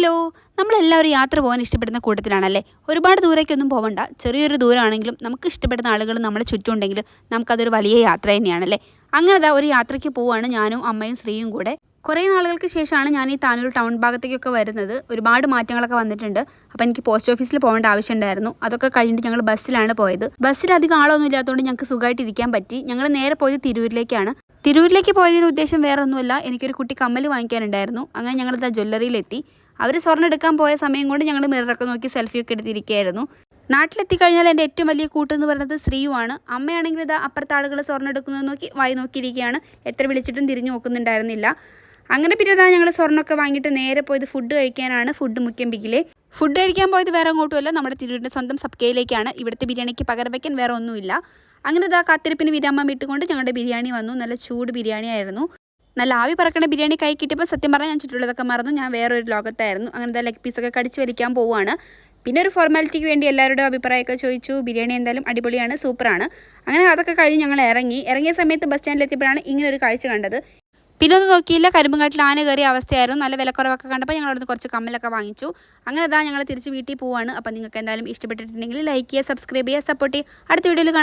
Hello നമ്മളെല്ലാവരും യാത്ര പോകാൻ ഇഷ്ടപ്പെടുന്ന കൂട്ടത്തിലാണല്ലേ? ഒരുപാട് ദൂരേക്കൊന്നും പോകണ്ട ചെറിയൊരു ദൂരമാണെങ്കിലും നമുക്ക് ഇഷ്ടപ്പെടുന്ന ആളുകൾ നമ്മളെ ചുറ്റുമുണ്ടെങ്കിൽ നമുക്കതൊരു വലിയ യാത്ര തന്നെയാണല്ലേ? അങ്ങനെ ഒരു യാത്രയ്ക്ക് പോവുകയാണ് ഞാനും അമ്മയും ശ്രീയും കൂടെ. കുറേ നാളുകൾക്ക് ശേഷമാണ് ഞാൻ ഈ താനൂർ ടൗൺ ഭാഗത്തേക്കൊക്കെ വരുന്നത്. ഒരുപാട് മാറ്റങ്ങളൊക്കെ വന്നിട്ടുണ്ട്. അപ്പോൾ എനിക്ക് പോസ്റ്റ് ഓഫീസിൽ പോകേണ്ട ആവശ്യമുണ്ടായിരുന്നു. അതൊക്കെ കഴിഞ്ഞിട്ട് ഞങ്ങൾ ബസ്സിലാണ് പോയത്. ബസ്സിൽ അധികം ആളൊന്നും ഇല്ലാത്തതുകൊണ്ട് ഞങ്ങൾക്ക് സുഖമായിട്ട് ഇരിക്കാൻ പറ്റി. ഞങ്ങൾ നേരെ പോയത് തിരൂരിലേക്കാണ്. തിരൂരിലേക്ക് പോയതിന്റെ ഉദ്ദേശം വേറെ ഒന്നുമല്ല എനിക്കൊരു കുട്ടി കമ്മൽ വാങ്ങിക്കാനുണ്ടായിരുന്നു. അങ്ങനെ ഞങ്ങളിതാ ജ്വല്ലറിയിലെത്തി. അവർ സ്വർണം എടുക്കാൻ പോയ സമയം കൊണ്ട് ഞങ്ങൾ മിററൊക്കെ നോക്കി സെൽഫിയൊക്കെ എടുത്തിരിക്കുകയായിരുന്നു. നാട്ടിലെത്തി കഴിഞ്ഞാൽ എന്റെ ഏറ്റവും വലിയ കൂട്ട് എന്ന് പറയുന്നത് ശ്രീയുമാണ്. അമ്മയാണെങ്കിൽ ഇത് അപ്പുറത്തെ ആളുകൾ സ്വർണം എടുക്കുന്നത് നോക്കി വായി നോക്കിയിരിക്കുകയാണ്. എത്ര വിളിച്ചിട്ടും തിരിഞ്ഞു നോക്കുന്നുണ്ടായിരുന്നില്ല. അങ്ങനെ പിന്നെ ഇതാ ഞങ്ങൾ സ്വർണമൊക്കെ വാങ്ങിയിട്ട് നേരെ പോയത് ഫുഡ് കഴിക്കാനാണ് ഫുഡ് മുക്കിയമ്പിക്കിലെ ഫുഡ് കഴിക്കാൻ പോയത് വേറെ അങ്ങോട്ടുമല്ല. നമ്മുടെ തിരൂരിന്റെ സ്വന്തം സബ്കയിലേക്കാണ്. ഇവിടുത്തെ ബിരിയാണിക്ക് പകരം വയ്ക്കാൻ വേറെ ഒന്നുമില്ല. അങ്ങനെ ഇതാ കാത്തിരിപ്പിന് വിരാമം ഇട്ടുകൊണ്ട് ഞങ്ങളുടെ ബിരിയാണി വന്നു. നല്ല ചൂട് ബിരിയാണി ആയിരുന്നു. നല്ല ആവി പറക്കണ ബിരിയാണി കൈ കിട്ടിയപ്പോൾ സത്യം പറഞ്ഞാൽ ഞാൻ ചുറ്റുള്ളതൊക്കെ മറന്നു. ഞാൻ വേറൊരു ലോകത്തായിരുന്നു. അങ്ങനത്തെ ലെഗ് പീസൊക്കെ കടിച്ച് വലിക്കാൻ പോവുകയാണ് പിന്നെ ഒരു ഫോർമാലിറ്റിക്ക് വേണ്ടി എല്ലാവരുടെ അഭിപ്രായമൊക്കെ ചോദിച്ചു. ബിരിയാണി എന്തായാലും അടിപൊളിയാണ് സൂപ്പറാണ്. അങ്ങനെ അതൊക്കെ കഴിഞ്ഞ് ഞങ്ങൾ ഇറങ്ങി. ഇറങ്ങിയ സമയത്ത് ബസ് സ്റ്റാൻഡിലെത്തിയപ്പോഴാണ് ഇങ്ങനെ ഒരു കാഴ്ച കണ്ടത്. പിന്നെ ഒന്നും നോക്കിയില്ല. കരിമ്പുംകാട്ടിൽ ആന കയറിയ അവസ്ഥയായിരുന്നു. നല്ല വിലക്കുറവൊക്കെ കണ്ടപ്പോൾ ഞങ്ങൾ അവിടുന്ന് കുറച്ച് കമ്മലൊക്കെ വാങ്ങിച്ചു. അങ്ങനെ അതാ ഞങ്ങൾ തിരിച്ച് വീട്ടിൽ പോവാണ്. അപ്പോൾ നിങ്ങൾക്ക് എന്തായാലും ഇഷ്ടപ്പെട്ടിട്ടുണ്ടെങ്കിൽ ലൈക്ക് ചെയ്യുക സബ്സ്ക്രൈബ് ചെയ്യുക സപ്പോർട്ട് ചെയ്യുക. അടുത്ത വീഡിയോയിൽ കാണാം.